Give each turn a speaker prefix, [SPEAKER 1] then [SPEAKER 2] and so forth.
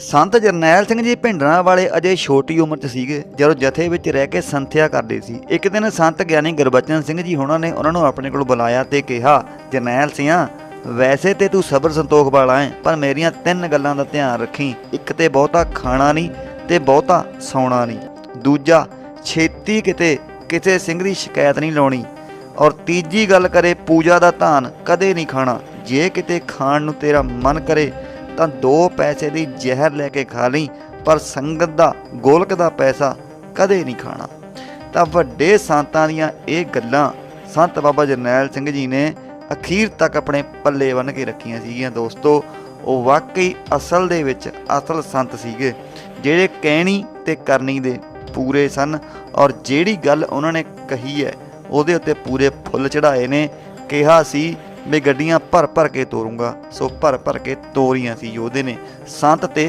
[SPEAKER 1] ਸੰਤ ਜਰਨੈਲ ਸਿੰਘ ਜੀ ਭਿੰਡਰਾਂ ਵਾਲੇ ਅਜੇ ਛੋਟੀ ਉਮਰ 'ਚ ਸੀਗੇ, ਜਦੋਂ ਜਥੇ ਵਿੱਚ ਰਹਿ ਕੇ ਸੰਥਿਆ ਕਰਦੇ ਸੀ। ਇੱਕ ਦਿਨ ਸੰਤ ਗਿਆਨੀ ਗੁਰਬਚਨ ਸਿੰਘ ਜੀ ਹੋਣਾ ਨੇ ਉਹਨਾਂ ਨੂੰ ਆਪਣੇ ਕੋਲ ਬੁਲਾਇਆ ਤੇ ਕਿਹਾ, ਜਰਨੈਲ ਸਿੰਘਾ ਵੈਸੇ ਤੇ ਤੂੰ ਸਬਰ ਸੰਤੋਖ ਵਾਲਾ ਹੈ, ਪਰ ਮੇਰੀਆਂ ਤਿੰਨ ਗੱਲਾਂ ਦਾ ਧਿਆਨ ਰੱਖੀ। ਇੱਕ ਤੇ ਬਹੁਤਾ ਖਾਣਾ ਨਹੀਂ ਤੇ ਬਹੁਤਾ ਸੌਣਾ ਨਹੀਂ ਦੂਜਾ, ਛੇਤੀ ਕਿਤੇ ਕਿਸੇ ਸਿੰਘ ਦੀ ਸ਼ਿਕਾਇਤ ਨਹੀਂ ਲਾਉਣੀ। ਔਰ ਤੀਜੀ ਗੱਲ ਕਰੇ, ਪੂਜਾ ਦਾ ਧਾਨ ਕਦੇ ਨਹੀਂ ਖਾਣਾ। ਜੇ ਕਿਤੇ ਖਾਣ ਨੂੰ ਤੇਰਾ ਮਨ ਕਰੇ ਤਾਂ ਦੋ ਪੈਸੇ ਦੀ ਜ਼ਹਿਰ ਲੈ ਕੇ ਖਾ ਲਈ, ਪਰ ਸੰਗਤ ਦਾ ਗੋਲਕ ਦਾ ਪੈਸਾ ਕਦੇ ਨਹੀਂ ਖਾਣਾ। ਤਾਂ ਵੱਡੇ ਸੰਤਾਂ ਦੀਆਂ ਇਹ ਗੱਲਾਂ ਸੰਤ ਬਾਬਾ ਜਰਨੈਲ ਸਿੰਘ ਜੀ ਨੇ ਅਖੀਰ ਤੱਕ ਆਪਣੇ ਪੱਲੇ ਬੰਨ੍ਹ ਕੇ ਰੱਖੀਆਂ ਸੀਗੀਆਂ। ਦੋਸਤੋ, ਉਹ ਵਾਕਈ ਅਸਲ ਦੇ ਵਿੱਚ ਅਸਲ ਸੰਤ ਸੀਗੇ, ਜਿਹੜੇ ਕਹਿਣੀ ਤੇ ਕਰਨੀ ਦੇ ਪੂਰੇ ਸਨ ਔਰ ਜਿਹੜੀ ਗੱਲ ਉਹਨਾਂ ਨੇ ਕਹੀ ਹੈ, ਉਹਦੇ ਉੱਤੇ ਪੂਰੇ ਫੁੱਲ ਚੜਾਏ ਨੇ। ਕਿਹਾ ਸੀ ਵੀ ਗੱਡੀਆਂ ਭਰ ਭਰ ਕੇ ਤੋਰੂੰਗਾ। ਸੋ ਭਰ ਭਰ ਕੇ ਤੋਰੀਆਂ ਸੀ ਯੋਧੇ ਨੇ। ਸੰਤ ਤੇ